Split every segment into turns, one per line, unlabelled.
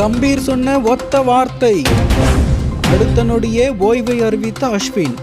கம்பீர் சொன்ன ஒத்த வார்த்தை. அடுத்த நொடியே ஓய்வை அறிவித்த அஸ்வின்.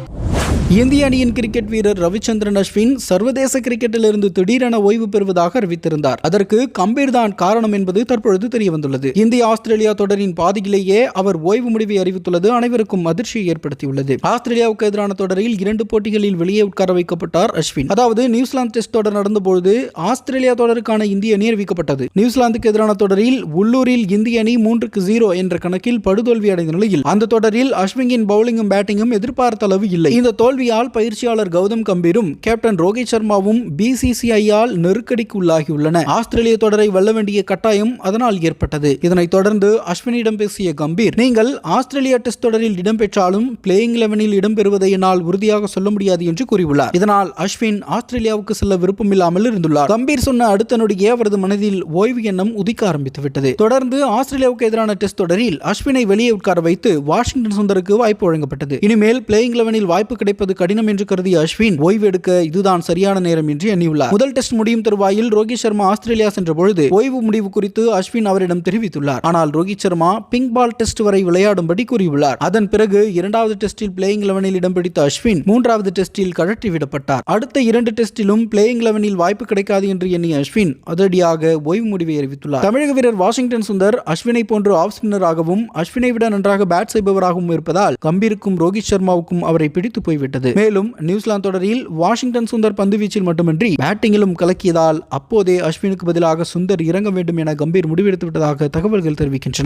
இந்திய அணியின் கிரிக்கெட் வீரர் ரவிச்சந்திரன் அஸ்வின் சர்வதேச கிரிக்கெட்டிலிருந்து திடீரென ஓய்வு பெறுவதாக அறிவித்திருந்தார். அதற்கு கம்பீர் தான் காரணம் என்பது தற்பொழுது தெரியவந்துள்ளது. இந்திய ஆஸ்திரேலியா தொடரின் பாதியிலேயே அவர் ஓய்வு முடிவை அறிவித்துள்ளது. அனைவருக்கும் அதிர்ச்சியை ஏற்படுத்தியுள்ளது. ஆஸ்திரேலியாவுக்கு எதிரான தொடரில் இரண்டு போட்டிகளில் வெளியே உட்கார வைக்கப்பட்டார் அஸ்வின். அதாவது நியூசிலாந்து டெஸ்ட் தொடர் நடந்தபோது ஆஸ்திரேலியா தொடருக்கான இந்திய அணி அறிவிக்கப்பட்டது. நியூசிலாந்துக்கு எதிரான தொடரில் உள்ளூரில் இந்திய அணி மூன்றுக்கு ஜீரோ என்ற கணக்கில் படுதோல்வி அடைந்த நிலையில் அந்த தொடரில் அஸ்வினின் பவுலிங்கும் பேட்டிங்கும் எதிர்பார்த்த அளவு இல்லை. இந்த தோல்வியால் பயிற்சியாளர் கௌதம் கம்பீரும் கேப்டன் ரோஹித் சர்மாவும் பிசிசிஐயால் நெருக்கடிக்கு உள்ளாகியுள்ளன ஆஸ்திரேலிய தொடரை வெல்ல வேண்டிய கட்டாயம் அதனால் ஏற்பட்டது. இதனைத் தொடர்ந்து அஸ்வினிடம் பேசிய கம்பீர் நீங்கள் ஆஸ்திரேலியா டெஸ்ட் தொடரில் இடம்பெற்றாலும் பிளேயிங் லெவனில் இடம்பெறுவதை என்னால் உறுதியாக சொல்ல முடியாது என்று கூறியுள்ளார். இதனால் அஸ்வின் ஆஸ்திரேலியாவுக்கு செல்ல விருப்பமில்லாமல் இருந்துள்ளார். கம்பீர் சொன்ன அடுத்த நொடியே அவரது மனதில் ஓய்வு எண்ணம் உதிக்க ஆரம்பித்து விட்டது தொடர்ந்து ஆஸ்திரேலியாவுக்கு எதிரான டெஸ்ட் தொடரில் அஸ்வினை வெளியே உட்கார வைத்து வாஷிங்டன் சுந்தருக்கு வாய்ப்பு வழங்கப்பட்டது. இனிமேல் பிளேயிங் லெவனில் வாய்ப்பு கிடைப்பது கடினம் என்று கருதிய அஸ்வின் ஓய்வு எடுக்க இதுதான் சரியான நேரம் என்று எண்ணியுள்ளார். முதல் டெஸ்ட் முடியும் தருவாயில் ரோஹித் சர்மா ஆஸ்திரேலியா சென்ற பொழுது ஓய்வு முடிவு குறித்து அஸ்வின் அவரிடம் தெரிவித்துள்ளார். ஆனால் Rohit Sharma pink ball test வரை விளையாடும்படி கூறியுள்ளார். அதன் பிறகு இரண்டாவது டெஸ்டில் பிளேயிங் லெவனில் இடம் பிடித்த அஸ்வின் மூன்றாவது டெஸ்டில் கழற்றி விடப்பட்டார் அடுத்த இரண்டு டெஸ்டிலும் பிளேயிங் லெவனில் வாய்ப்பு கிடைக்காது என்று எண்ணிய அஸ்வின் அதிரடியாக ஓய்வு முடிவை அறிவித்துள்ளார். தமிழக வீரர் வாஷிங்டன் சுந்தர் அஸ்வினை போன்று ஆஃப் ஸ்பின்னராகவும் அஸ்வினை விட நன்றாக பேட் செய்பவராகவும் இருப்பதால் கம்பீருக்கும் ரோஹித் சர்மாவுக்கும் அவரை பிடித்து போய்விட்டது. மேலும் நியூசிலாந்து தொடரில் வாஷிங்டன் சுந்தர் பந்துவீச்சில் மட்டுமின்றி பேட்டிங்கிலும் கலக்கியதால் அப்போதே அஸ்வினுக்கு பதிலாக சுந்தர் இறங்க வேண்டும் என கம்பீர் முடிவெடுத்து விட்டதாக தகவல்கள் தெரிவிக்கின்றன.